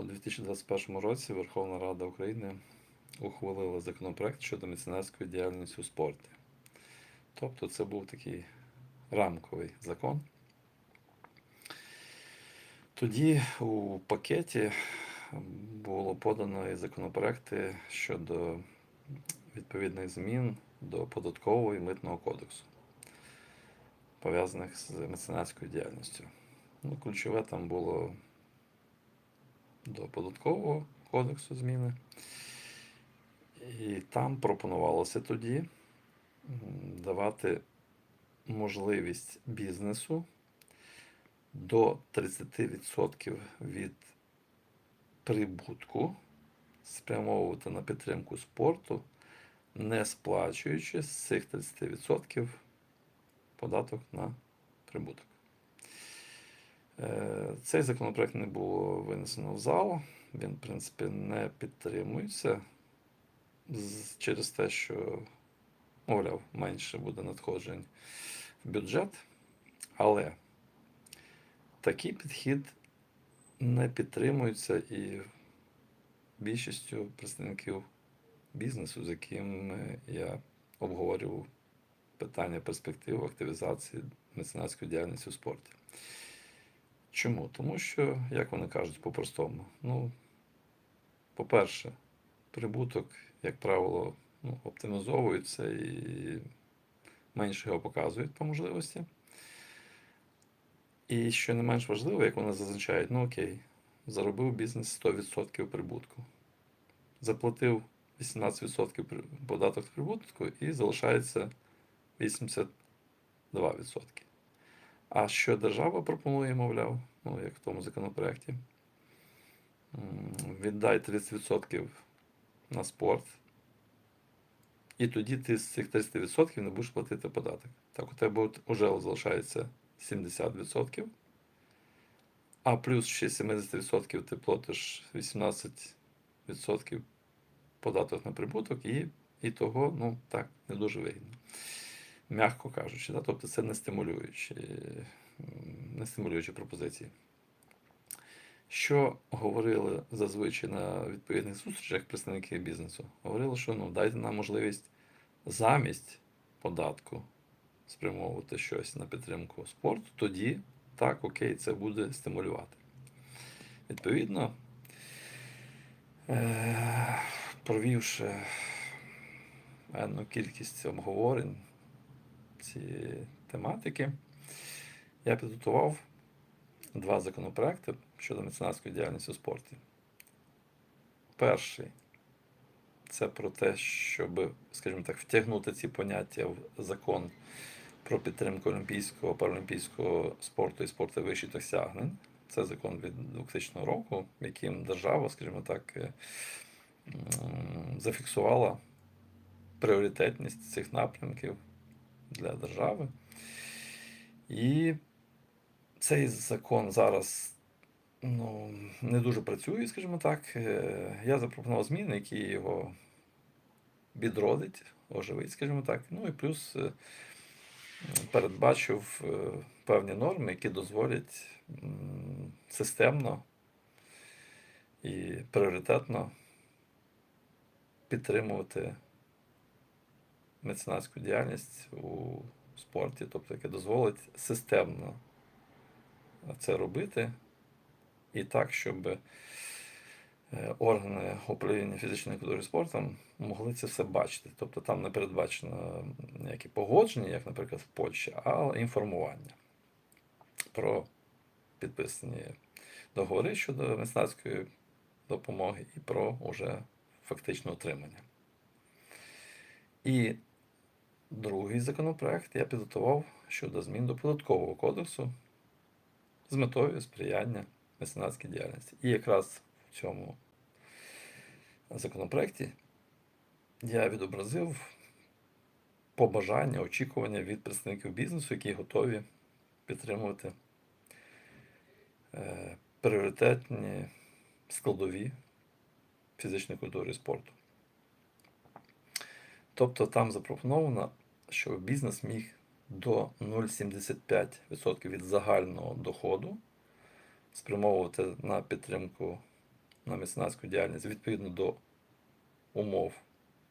У 2021 році Верховна Рада України ухвалила законопроект щодо меценатської діяльності у спорті. Тобто це був такий рамковий закон. Тоді у пакеті було подано і законопроекти щодо відповідних змін до податкового і митного кодексу, пов'язаних з меценатською діяльністю. Ну, ключове там було до податкового кодексу зміни. І там пропонувалося тоді давати можливість бізнесу до 30% від прибутку спрямовувати на підтримку спорту, не сплачуючи з цих 30% податок на прибуток. Е, Цей законопроект не було винесено в зал. Він, в принципі, не підтримується через те, що, мовляв, менше буде надходжень в бюджет. Але такий підхід не підтримується і більшістю представників бізнесу, з якими я обговорював питання перспектив активізації меценатської діяльності у спорті. Чому? Тому що, як вони кажуть по-простому, ну, по-перше, прибуток, як правило, ну, оптимізовується і менше його показують по можливості. І що не менш важливо, як вони зазначають, ну окей, заробив бізнес 100% прибутку, заплатив 18% податок прибутку і залишається 82%. А що держава пропонує, мовляв, ну як в тому законопроекті, віддай 30% на спорт, і тоді ти з цих 30% не будеш платити податок. Так, у тебе уже залишається 70%, а плюс ще 70% ти платиш 18% податок на прибуток, і, і того, ну так, не дуже вигідно. М'яко кажучи, да? тобто це не стимулюючі, не стимулюючі пропозиції. Що говорили зазвичай на відповідних зустрічах представники бізнесу? Говорили, що ну, дайте нам можливість замість податку спрямовувати щось на підтримку спорту, тоді так, окей, це буде стимулювати. Відповідно, е- провівши енну кількість обговорень цієї тематики, я підготував два законопроекти щодо меценатської діяльності у спорті. Перший це про те, щоб, скажімо так, втягнути ці поняття в закон про підтримку олімпійського, паралімпійського спорту і спорту вищих досягнень. Це закон від 2000 року, яким держава, скажімо так, е, зафіксувала пріоритетність цих напрямків для держави. І цей закон зараз ну, не дуже працює, скажімо так. Е, Я запропонував зміни, які його відродить, оживить, скажімо так. Ну і плюс е, передбачив е, певні норми, які дозволять системно і пріоритетно підтримувати меценатську діяльність у спорті, тобто яке дозволить системно це робити і так, щоб е, органи управління фізичною культурою і спортом могли це все бачити. Тобто там не передбачено ніякі погодження, як, наприклад, в Польщі, а інформування про підписані договори щодо меценатської допомоги і про уже фактичне отримання. І другий законопроект я підготував щодо змін до податкового кодексу з метою сприяння меценатській діяльності. І якраз в цьому законопроекті я відобразив побажання, очікування від представників бізнесу, які готові підтримувати е, пріоритетні складові фізичної культури і спорту. Тобто там запропоновано, щоб бізнес міг до 0,75% від загального доходу спрямовувати на підтримку на меценатську діяльність відповідно до умов,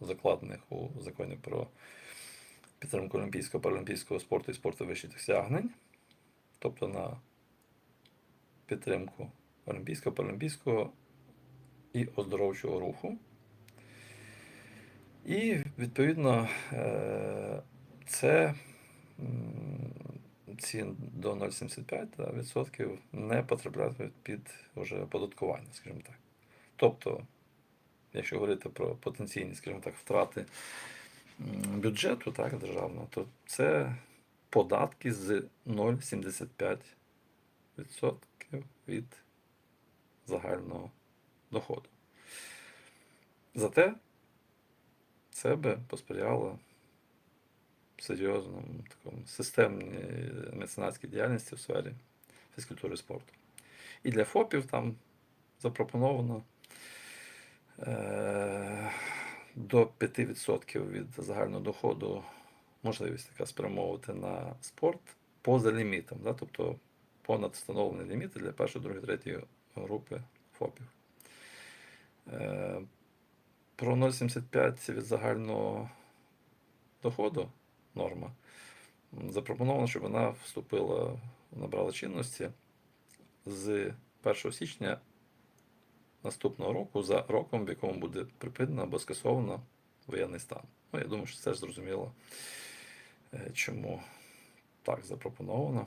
закладених у законі про підтримку олімпійського паралімпійського спорту і спорту вищих досягнень, тобто на підтримку олімпійського, паралімпійського і оздоровчого руху. І відповідно е, це ці до 0,75 да, відсотків не потрапляють під вже оподаткування, скажімо так. Тобто, якщо говорити про потенційні, скажімо так, втрати бюджету так, державного, то це податки з 0,75% від загального доходу. Зате це би посприяло серйозному такому системній меценатській діяльності в сфері фізкультури і спорту. І для ФОПів там запропоновано е- до 5% від загального доходу можливість така спрямовувати на спорт поза лімітом, да? тобто понад встановлені ліміти для першої, другої, третьої групи ФОПів. Про 0,75 від загального доходу норма. Запропоновано, щоб вона вступила, набрала чинності з 1 січня наступного року за роком, в якому буде припинено або скасовано воєнний стан. Ну, я думаю, що це ж зрозуміло, е, чому так запропоновано.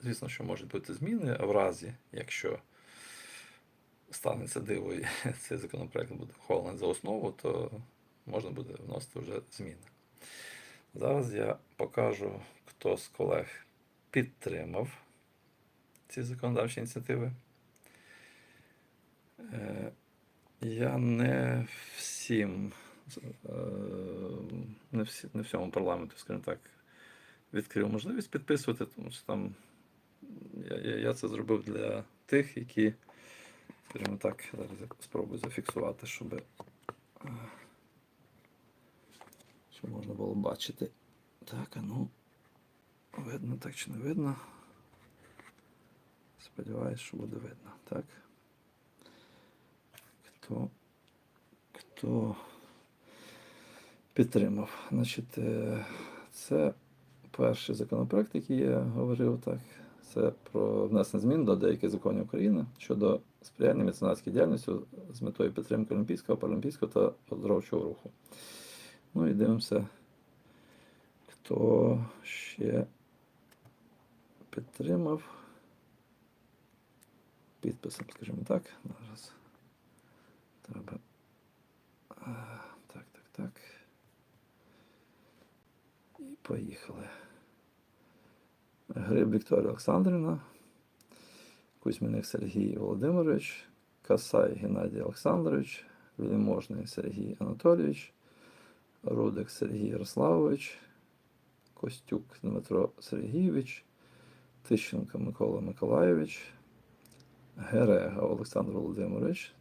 Звісно, що можуть бути зміни в разі, якщо станеться диво і цей законопроект буде ухвалений за основу, то можна буде вносити вже зміни. Зараз я покажу, хто з колег підтримав ці законодавчі ініціативи. Е, Я не всім, е, не, всі, не всьому парламенту, скажімо так, відкрив можливість підписувати, тому що там я, я, я це зробив для тих, які Скажімо так, зараз я спробую зафіксувати, щоб, е, щоб можна було бачити. Так, а ну, видно так чи не видно. Сподіваюсь, що буде видно. Так. Хто, хто підтримав? Значить, е, це перший законопроект, який я говорив, так. Це про внесення змін до деяких законів України щодо сприяння меценатській діяльності з метою підтримки олімпійського, паралімпійського та оздоровчого руху. Ну і дивимося, хто ще підтримав підписом, скажімо так. Зараз треба. Так, так, так. І поїхали. Гриб Вікторія Олександрівна, Кузьміних Сергій Володимирович, Касай Геннадій Олександрович, Вельможний Сергій Анатолійович, Рудик Сергій Ярославович, Костюк Дмитро Сергійович, Тищенко Микола Миколайович, Герега Олександр Володимирович,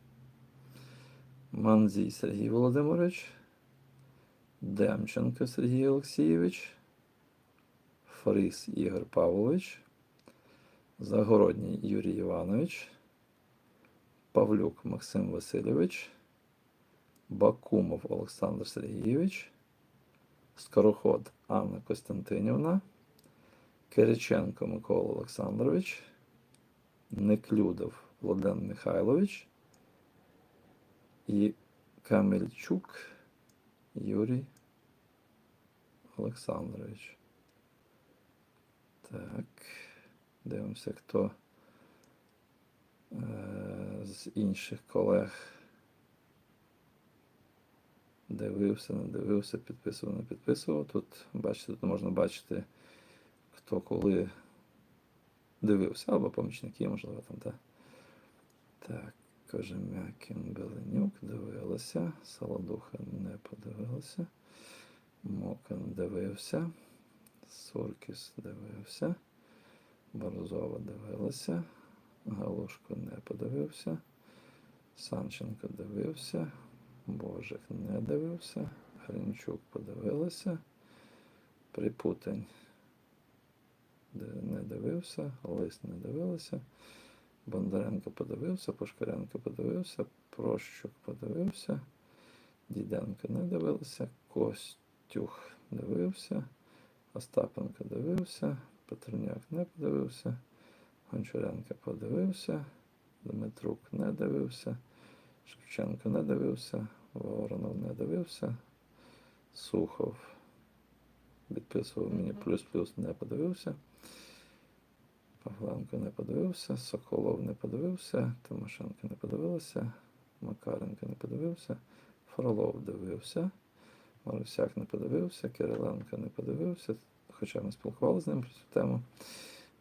Манзій Сергій Володимирович, Демченко Сергій Олексійович. Фрис Ігор Павлович, Загородній Юрій Іванович, Павлюк Максим Васильович, Бакумов Олександр Сергійович, Скороход Анна Костянтинівна, Кириченко Микола Олександрович, Неклюдов Владен Михайлович і Камельчук Юрій Олександрович. Так, дивимося, хто е, з інших колег дивився, не дивився, підписував, не підписував. Тут, бачите, тут можна бачити, хто коли дивився, або помічники, можливо, там, так. Так, Кожем'якін Беленюк дивилася, Солодуха не подивилася, Мокан дивився. Суркіс дивився, Борозова дивилася, Галушко не подивився, Санченко дивився, Божик не дивився, Гринчук подивилася, Припутень не дивився, Лис не дивилася, Бондаренко подивився, Пушкаренко подивився, Прощук подивився, Діденко не дивився, Костюх дивився, Остапенко дивився, Петрняк не подивився, Гончаренко подивився, Дмитрук не дивився, Шевченко не дивився, Воронов не дивився, Сухов відписував мені плюс-плюс, не подивився. Павленко не подивився, Соколов не подивився, Тимошенко не подивилася, Макаренко не подивився, Фролов дивився, Марусяк не подивився, Кириленко не подивився, хоча ми спілкувалися з ним про цю тему.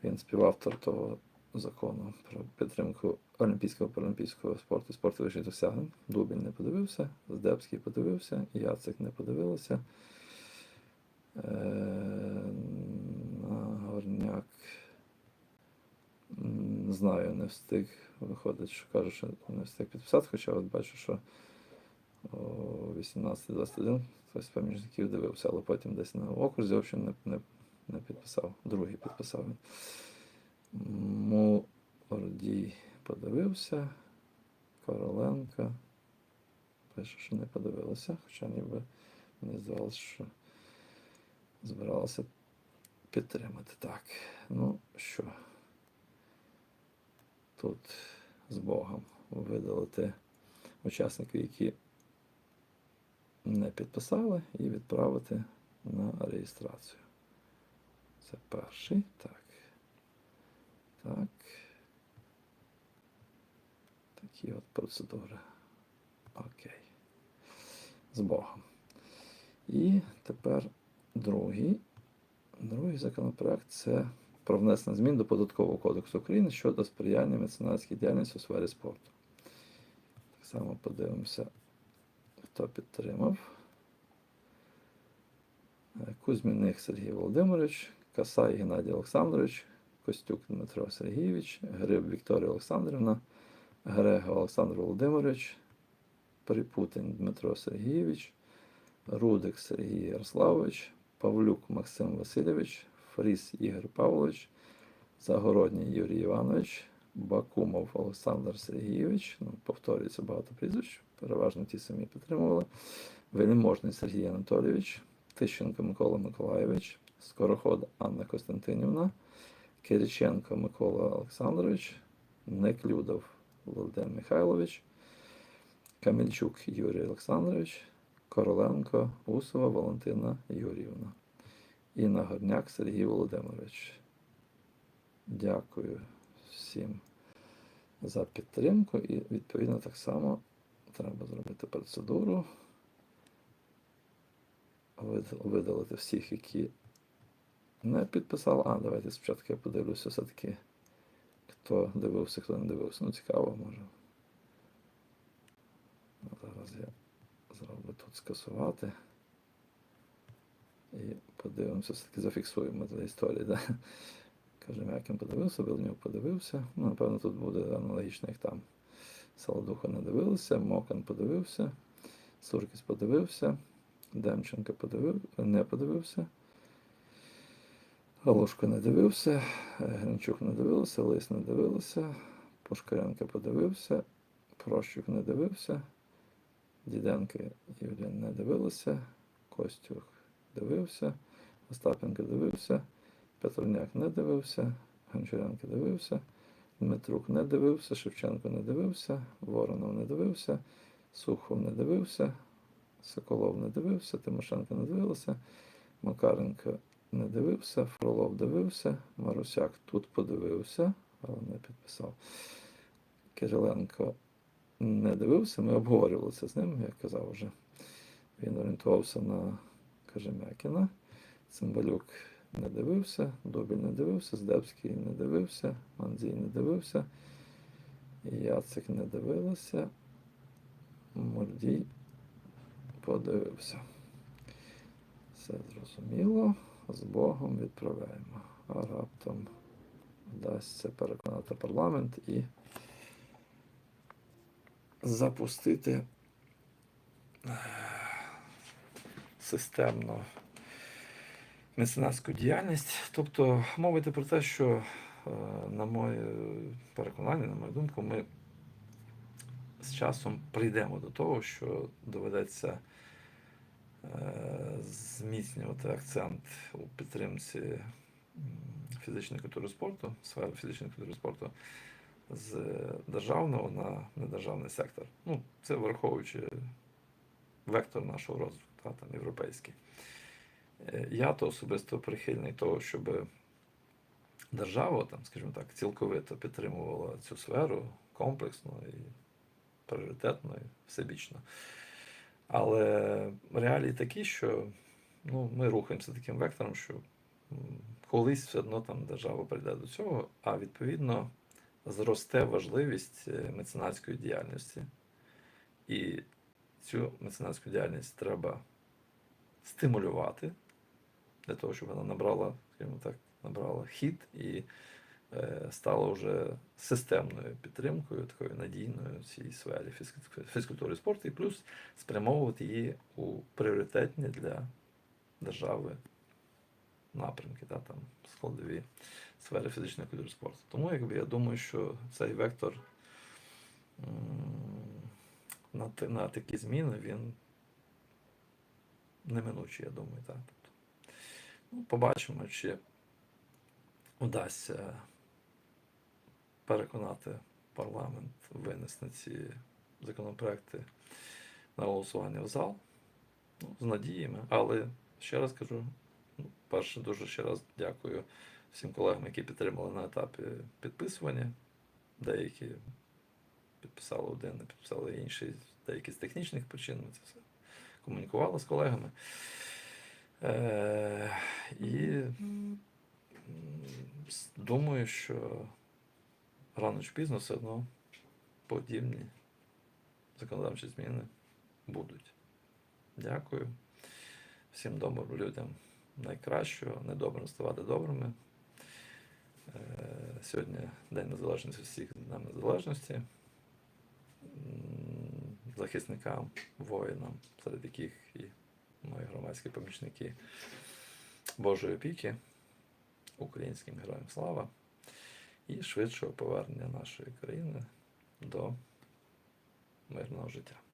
Він співавтор того закону про підтримку олімпійського паралімпійського спорту, спорту вищих досягнень. Дубін не подивився, Здебський подивився, Яцик не подивилася. Е, Нагорняк Знаю, не встиг. Виходить, що кажу, що не встиг підписати, хоча от бачу, що 18-21 хтось з помічників дивився, але потім десь на окрузі в общем, не, не, не підписав. Другий підписав він. Мурдій подивився. Короленко. Пише, що не подивилася, хоча ніби мені здавалося, що збиралася підтримати. Так, ну що, тут з Богом видалити учасників, які не підписали, і відправити на реєстрацію. Це перший. Так. Так. Такі от процедури. Окей. З Богом. І тепер другий. Другий законопроект це про внесення змін до Податкового кодексу України щодо сприяння меценатській діяльності у сфері спорту. Так само подивимося, хто підтримав. Е, Кузьміних Сергій Володимирович, Касай Геннадій Олександрович, Костюк Дмитро Сергійович, Гриб Вікторія Олександрівна, Грега Олександр Володимирович, Припутень Дмитро Сергійович, Рудик Сергій Ярославович, Павлюк Максим Васильович, Фріс Ігор Павлович, Загородній Юрій Іванович, Бакумов Олександр Сергійович, ну, повторюється багато прізвищ, переважно ті самі підтримували, Вельможний Сергій Анатолійович, Тищенко Микола Миколайович, Скороход Анна Костянтинівна, Кириченко Микола Олександрович, Неклюдов Володимир Михайлович, Камільчук Юрій Олександрович, Короленко Усова Валентина Юріївна і Нагорняк Сергій Володимирович. Дякую всім за підтримку і відповідно так само треба зробити процедуру. Видалити всіх, які не підписали. А, давайте спочатку я подивлюся все-таки, хто дивився, хто не дивився. Ну, цікаво, може. Зараз я зроблю тут скасувати. І подивимося, все-таки зафіксуємо для історії. Да? Кажемо, як він подивився, Вилнюк подивився. Ну, напевно, тут буде аналогічно, як там. Солодуха не дивилися, Мокан подивився, Суркіс подивився, Демченко подивив, не подивився. Галушко не дивився, Гринчук не дивився, Лис не дивилася, Пушкаренко подивився, Прощук не дивився, Діденко Юлія не дивилася, Костюх дивився, Остапенко дивився, Петровняк не дивився, Гончаренко дивився, Дмитрук не дивився, Шевченко не дивився, Воронов не дивився, Сухов не дивився, Соколов не дивився, Тимошенко не дивилася, Макаренко не дивився, Фролов дивився, Марусяк тут подивився, але не підписав. Кириленко не дивився, ми обговорювали це з ним, як казав вже. Він орієнтувався на Кажемякіна. Цимбалюк не дивився, Дубіль не дивився, Здебський не дивився, Манзій не дивився, Яцик не дивилася, Мордій подивився. Все зрозуміло. З Богом відправляємо. А раптом вдасться переконати парламент і запустити е, системно меценатську діяльність. Тобто мовити про те, що е, на моє переконання, на мою думку, ми з часом прийдемо до того, що доведеться е, зміцнювати акцент у підтримці фізичної культури спорту, сфери фізичної культури спорту з державного на недержавний сектор. Ну, це враховуючи вектор нашого розвитку, та, там, європейський. Е, Я то особисто прихильний того, щоб держава, там, скажімо так, цілковито підтримувала цю сферу комплексно і пріоритетно, і всебічно. Але реалії такі, що ну, ми рухаємося таким вектором, що колись все одно там держава прийде до цього, а відповідно зросте важливість е, меценатської діяльності. І цю меценатську діяльність треба стимулювати для того, щоб вона набрала, скажімо так, набрала хід і е, стала вже системною підтримкою, такою надійною в цій сфері фізкультури і спорту, і плюс спрямовувати її у пріоритетні для держави напрямки, та, там, складові сфери фізичної культури спорту. Тому якби, я думаю, що цей вектор на, на такі зміни він неминучий, я думаю. Так. Побачимо, чи вдасться переконати парламент винести ці законопроекти на голосування в зал. Ну, з надіями. Але ще раз кажу, ну, перше, дуже ще раз дякую всім колегам, які підтримали на етапі підписування. Деякі підписали один, не підписали інший, деякі з технічних причин. Ми це все комунікували з колегами. Е, і думаю, що рано чи пізно все одно подібні законодавчі зміни будуть. Дякую. Всім добрим людям найкращого, недобрим ставати добрими. Е, Сьогодні День Незалежності всіх Днем Незалежності. Захисникам, воїнам, серед яких і мої громадські помічники Божої опіки, українським героям слава і швидшого повернення нашої країни до мирного життя.